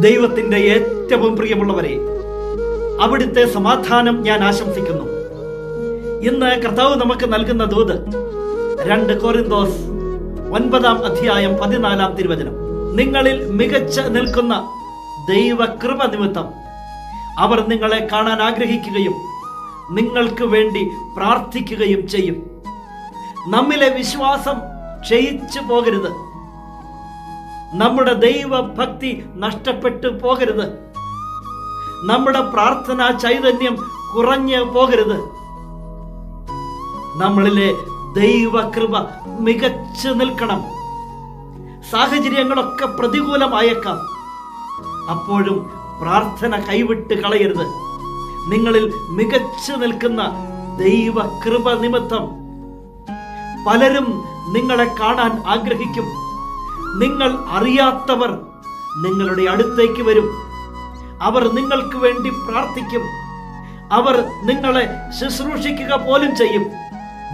ദൈവത്തിന്റെ ഏറ്റവും പ്രിയമുള്ളവരെ അവിടുത്തെ സമാധാനം ഞാൻ ആശംസിക്കുന്നു. ഇന്ന് കർത്താവ് നമുക്ക് നൽകുന്ന ദൂത് രണ്ട് കോരിന്തോസ് ഒൻപതാം അധ്യായം പതിനാലാം തിരുവചനം. നിങ്ങളിൽ മികച്ച നിൽക്കുന്ന ദൈവകൃപ നിമിത്തം അവർ നിങ്ങളെ കാണാൻ ആഗ്രഹിക്കുകയും നിങ്ങൾക്ക് വേണ്ടി പ്രാർത്ഥിക്കുകയും ചെയ്യും. നമ്മിലെ വിശ്വാസം ക്ഷയിച്ചു പോകരുത്. നമ്മുടെ ദൈവഭക്തി നഷ്ടപ്പെട്ടു പോകരുത്. നമ്മുടെ പ്രാർത്ഥനാ ചൈതന്യം കുറഞ്ഞു പോകരുത്. നമ്മളിലെ ദൈവകൃപ മികച്ചു നിൽക്കണം. സാഹചര്യങ്ങളൊക്കെ പ്രതികൂലമായേക്കാം. അപ്പോഴും പ്രാർത്ഥന കൈവിട്ട് കളയരുത്. നിങ്ങളിൽ മികച്ചു നിൽക്കുന്ന ദൈവകൃപ നിമിത്തം പലരും നിങ്ങളെ കാണാൻ ആഗ്രഹിക്കും. നിങ്ങൾ അറിയാത്തവർ നിങ്ങളുടെ അടുത്തേക്ക് വരും. അവർ നിങ്ങൾക്ക് വേണ്ടി പ്രാർത്ഥിക്കും. അവർ നിങ്ങളെ ശുശ്രൂഷിക്കുക പോലും ചെയ്യും.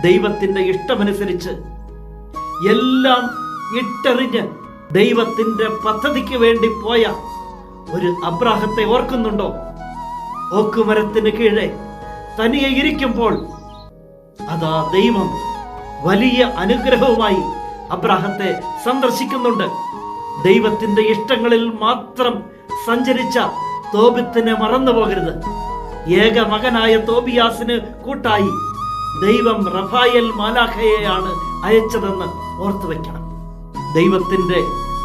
ദൈവത്തിന്റെ ഇഷ്ടമനുസരിച്ച് എല്ലാം ഇട്ടെറിഞ്ഞ് ദൈവത്തിന്റെ പദ്ധതിക്ക് വേണ്ടി പോയ ഒരു അബ്രാഹത്തെ ഓർക്കുന്നുണ്ടോ? ഓക്കുമരത്തിന് കീഴെ തനിയെ ഇരിക്കുമ്പോൾ അതാ ദൈവം വലിയ അനുഗ്രഹവുമായി അബ്രാഹത്തെ സന്ദർശിക്കുന്നുണ്ട്. ദൈവത്തിന്റെ ഇഷ്ടങ്ങളിൽ മാത്രം സഞ്ചരിച്ച തോബിത്തിനെ മറന്നു പോകരുത് ഏക മകനായ തോബിയാസിന് കൂട്ടായി ദൈവം റഫായൽ മാലാഖയെയാണ് അയച്ചതെന്ന് ഓർത്തു വെക്കണം. ദൈവത്തിന്റെ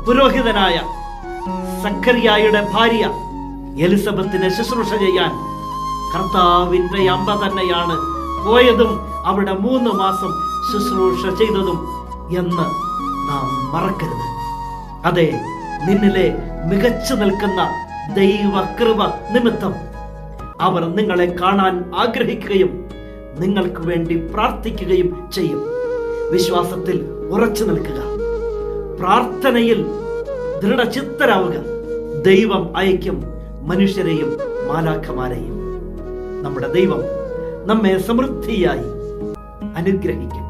പുരോഹിതനായ സക്കറിയായുടെ ഭാര്യ എലിസബത്തിനെ ശുശ്രൂഷ ചെയ്യാൻ കർത്താവിന്റെ അമ്പ തന്നെയാണ് പോയതും അവിടെ മൂന്ന് മാസം ശുശ്രൂഷ ചെയ്തതും എന്ന് നാം മറക്കരുത്. അതെ നിന്നിലെ മികച്ചു നിൽക്കുന്ന ദൈവകൃപ നിമിത്തം അവർ നിങ്ങളെ കാണാൻ ആഗ്രഹിക്കുകയും നിങ്ങൾക്ക് വേണ്ടി പ്രാർത്ഥിക്കുകയും ചെയ്യും. വിശ്വാസത്തിൽ ഉറച്ചു നിൽക്കുക. പ്രാർത്ഥനയിൽ ദൃഢചിത്തരാവുക. ദൈവം അയക്കും മനുഷ്യരെയും മാലാഖമാരെയും. നമ്മുടെ ദൈവം നമ്മെ സമൃദ്ധിയായി അനുഗ്രഹിക്കട്ടെ